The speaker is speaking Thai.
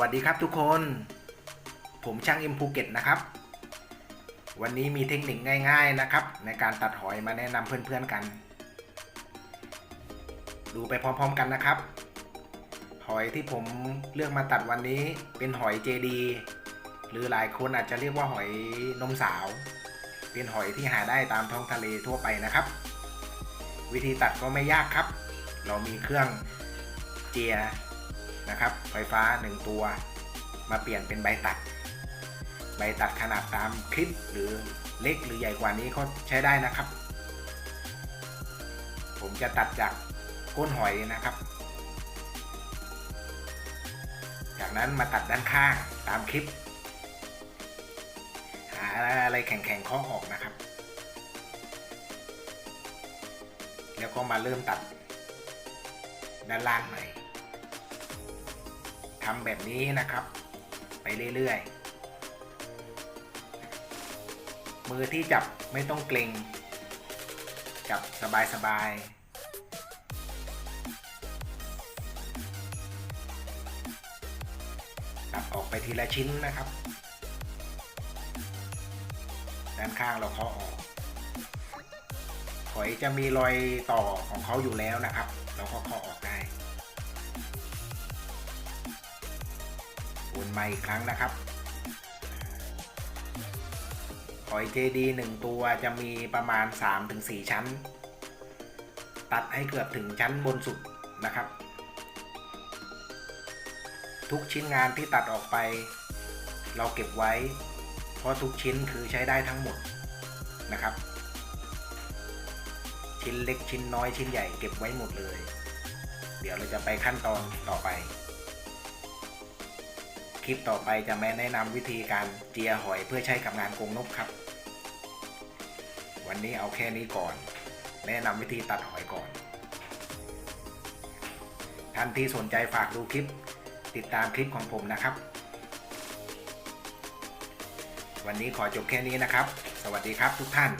วัสดีครับทุกคน ผมช่างอิมภูเก็ตนะครับ วันนี้มีเทคนิคง่าย ๆนะครับ ในการตัดหอยมาแนะนำเพื่อนๆกัน ดูไปพร้อมๆกันนะครับ หอยที่ผมเลือกมาตัดวันนี้เป็นหอยเจดีหรือหลายคนอาจจะเรียกว่าหอยนมสาว เป็นหอยที่หาได้ตามท้องทะเลทั่วไปนะครับ วิธีตัดก็ไม่ยากครับ เรามีเครื่องเจีย นะครับ ไฟฟ้า 1 ตัว มาเปลี่ยนเป็นใบตัด ใบตัดขนาดตามคลิปหรือเล็กหรือใหญ่กว่านี้ก็ใช้ได้นะครับ ผมจะตัดจากก้นหอยนะครับ จากนั้นมาตัดด้านข้างตามคลิป หาอะไรแข็งๆเคาะออกนะครับ แล้วก็มาเริ่มตัดด้านล่างใหม่ ทำแบบนี้นะครับ ไปเรื่อยๆ มือที่จับไม่ต้องเกรงจับสบายๆตัดออกไปทีละชิ้นนะครับ ด้านข้างเราเคาะออกหอยจะมีรอยต่อของเขาอยู่แล้วนะครับ เราก็เคาะออกได้ วนมาอีกครั้งนะครับหอยเจดีหนึ่งตัวจะมีประมาณ 3-4 ชั้น ตัดให้เกือบถึงชั้นบนสุดนะครับ ทุกชิ้นงานที่ตัดออกไป เราเก็บไว้ เพราะทุกชิ้นคือใช้ได้ทั้งหมดนะครับ ชิ้นเล็กชิ้นน้อยชิ้นใหญ่เก็บไว้หมดเลย เดี๋ยวเราจะไปขั้นตอนต่อไป คลิปต่อไปจะมาแนะนำวิธีการเจียหอยเพื่อใช้กับงานกรงนกครับ วันนี้เอาแค่นี้ก่อน แนะนำวิธีตัดหอยก่อน ท่านที่สนใจฝากดูคลิป ติดตามคลิปของผมนะครับ วันนี้ขอจบแค่นี้นะครับ สวัสดีครับทุกท่าน